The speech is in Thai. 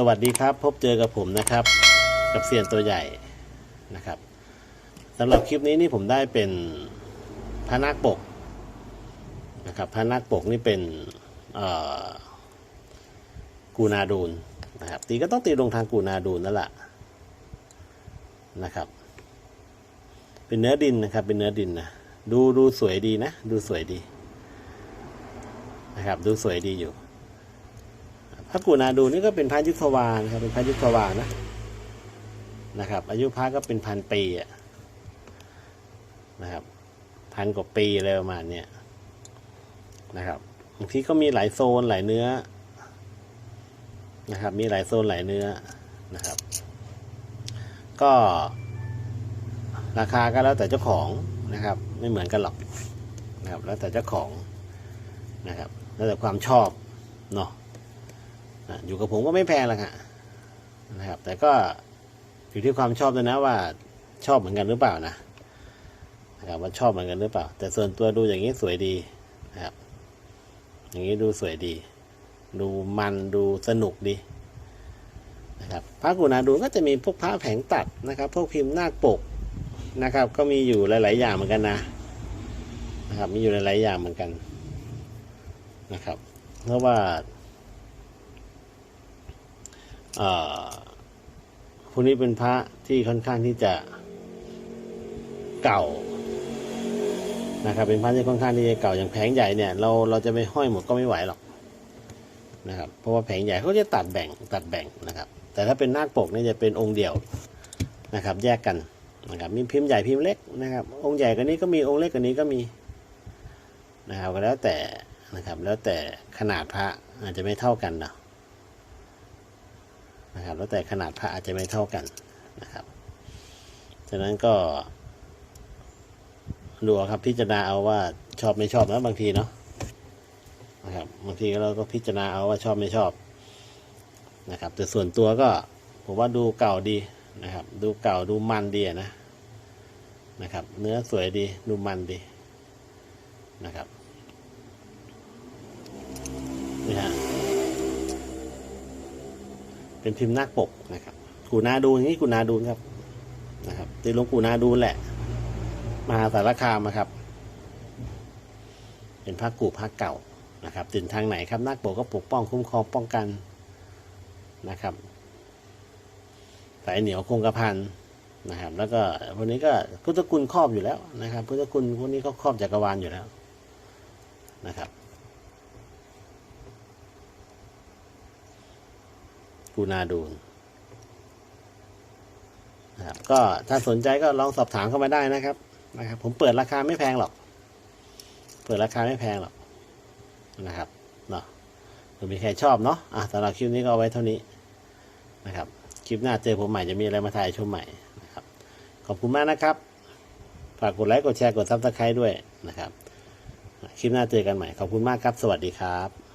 สวัสดีครับ พบเจอกับผมนะครับ กับเซียนตัวใหญ่นะครับสำหรับคลิปนี้นี่ผมได้เป็นพระนาคปกนะครับพระนาคปกนี่เป็นกูนาดูนนะครับตีก็ต้องตีลงทางกูนาดูนนั่นแหละนะครับ เป็นเนื้อดินนะครับ เป็นเนื้อดินนะดูดูสวยดีนะ ดูสวยดีนะครับ ดูสวยดีอยู่ ระกูนาดูนี่ก็เป็นพระยุทธวานครับเป็นพระยุทธวานะนะครับ อายุพระก็เป็นพันปีอะนะครับพันกว่าปีอะไรประมาณเนี้ยนะครับบางทีก็มีหลายโซนหลายเนื้อนะครับ มีหลายโซนหลายเนื้อนะครับ ก็ราคาก็แล้วแต่เจ้าของนะครับ ไม่เหมือนกันหรอกนะครับ แล้วแต่เจ้าของนะครับ แล้วแต่ความชอบเนาะ อยู่กับผมก็ไม่แพงหรอกฮะนะครับ แต่ก็อยู่ที่ความชอบด้วยนะว่าชอบเหมือนกันหรือเปล่านะนะครับว่าชอบเหมือนกันหรือเปล่า แต่ส่วนตัวดูอย่างนี้สวยดีนะครับ อย่างนี้ดูสวยดี ดูมันดูสนุกดีนะครับพระกุณาดูก็จะมีพวกพระแผงตัดนะครับ พวกพิมพ์หน้าคปกนะครับ ก็มีอยู่หลาย ๆ อย่างเหมือนกันนะนะครับ มีอยู่หลาย ๆ อย่างเหมือนกันนะครับ เพราะว่า พวกนี้เป็นพระที่ค่อนข้างที่จะเก่านะครับ เป็นพระที่ค่อนข้างที่จะเก่าอย่างแผงใหญ่เนี่ย เราเราจะไปห้อยหมดก็ไม่ไหวหรอกนะครับ เพราะว่าแผงใหญ่เขาจะตัดแบ่งตัดแบ่งนะครับ แต่ถ้าเป็นนาคปกเนี่ยจะเป็นองค์เดียวนะครับ แยกกันนะครับ มีพิมพ์ใหญ่พิมพ์เล็กนะครับ องค์ใหญ่กว่านี้ก็มีองค์เล็กกว่านี้ก็มีนะครับก็แล้วแต่นะครับ แล้วแต่ขนาดพระอาจจะไม่เท่ากันเนาะ นะครับ แล้วแต่ขนาดพระอาจจะไม่เท่ากันนะครับฉะนั้นก็ดูครับพิจารณาเอาว่าชอบไม่ชอบนะบางทีเนาะนะครับบางทีเราก็พิจารณาเอาว่าชอบไม่ชอบนะครับ แต่ส่วนตัวก็ผมว่าดูเก่าดีนะครับ ดูเก่าดูมันดีนะนะครับ เนื้อสวยดีดูมันดีนะครับนี่ฮะ เป็นพิมพ์หน้าปกนะครับกูนาดูอย่างนี้กูนาดูครับนะครับตีหลงกูนาดูแหละ มหาสารคามนะครับ เป็นพระกูพระเก่านะครับติดทางไหนครับนาคปกก็ปกป้องคุ้มครองป้องกันนะครับสายเหนียวคงกระพันนะครับ แล้วก็พวกนี้ก็พุทธคุณครอบอยู่แล้วนะครับ พุทธคุณพวกนี้ก็ครอบจักรวาลอยู่แล้วนะครับ กูนาดูนนะครับก็ถ้าสนใจก็ลองสอบถามเข้ามาได้นะครับนะครับ ผมเปิดราคาไม่แพงหรอก เปิดราคาไม่แพงหรอกนะครับเนาะเผื่อมีใครชอบเนาะอะสำหรับคลิปนี้ก็เอาไว้เท่านี้นะครับ คลิปหน้าเจอผมใหม่จะมีอะไรมาถ่ายชมใหม่นะครับ ขอบคุณมากนะครับ ฝากกดไลค์กดแชร์กดซับสไครต์ด้วยนะครับ คลิปหน้าเจอกันใหม่ ขอบคุณมากครับ สวัสดีครับ